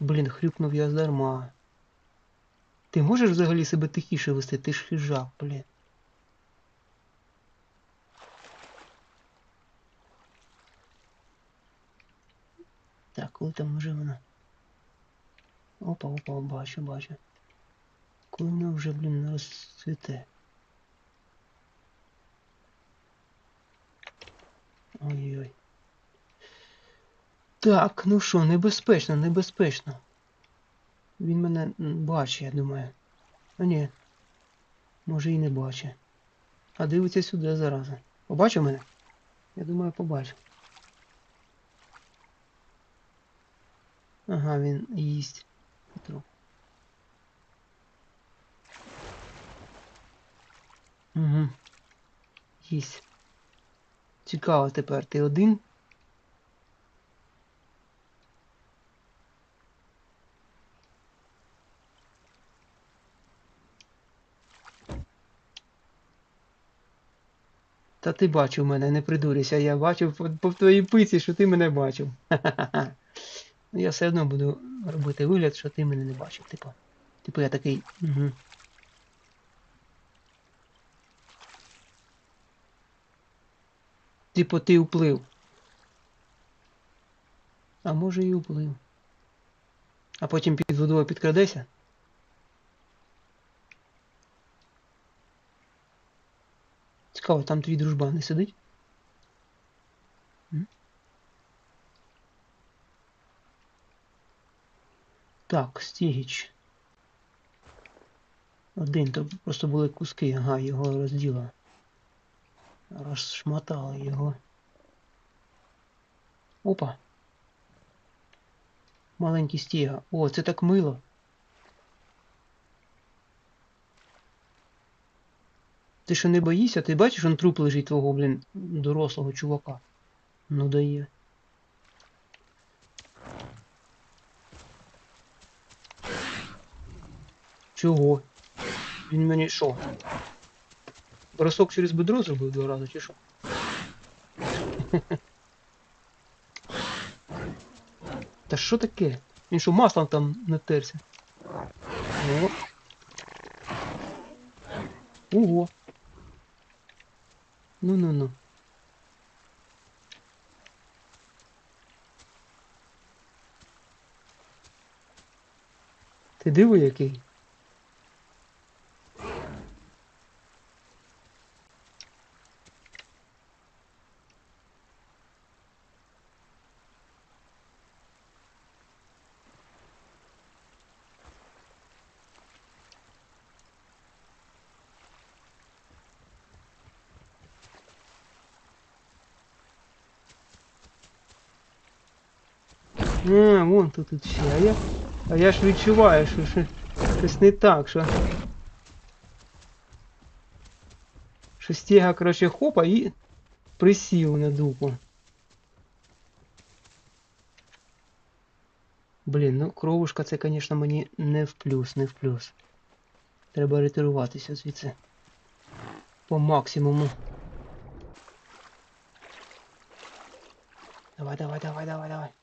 Блін, хрюкнув я здарма. Ти можеш взагалі себе тихіше вести? Ти ж хижак, блін. Так, коли там вже вона? Опа, опа, бачу, бачу. Коли вона вже, блін, розцвіте. Ой-ой. Так, ну що, небезпечно, небезпечно. Він мене бачить, я думаю. А ні. Може і не бачить. А дивиться сюди зараза. Побачив мене? Я думаю, побачив. Ага, він їсть. Петро. Угу. Їсть. Цікаво тепер, ти один? Та ти бачив мене, не придурюйся, я бачив по, по твоїй пиці, що ти мене бачив. Ха-ха-ха. Ну я все одно буду робити вигляд, що ти мене не бачив. Типу, типу я такий. Угу. Типу ти уплив. А може і уплив. А потім під водою підкрадеся? Цікаво, там твій дружба не сидить? Так, стігіч. Один, то просто були куски, ага, його розділа. Розшматали його. Опа. Маленький стіга. О, це так мило. Ти що не боїшся? Ти бачиш, он труп лежить твого, блін, дорослого чувака. Ну дає. Чого? Він мені що? Бросок через бедро зробив два рази, чи що? Та що таке? Він що маслом там натерся? О. Ого. Ну-ну-ну. Ти диво який? А, вон тут тут ще. А я, а я ж відчуваю, що, що щось не так, що. Що стіга, коротше, хопа і присів на дупу. Блін, ну кровушка це, звісно, мені не в плюс, не в плюс. Треба ретируватися звідси. По максимуму. Давай, давай, давай, давай, давай.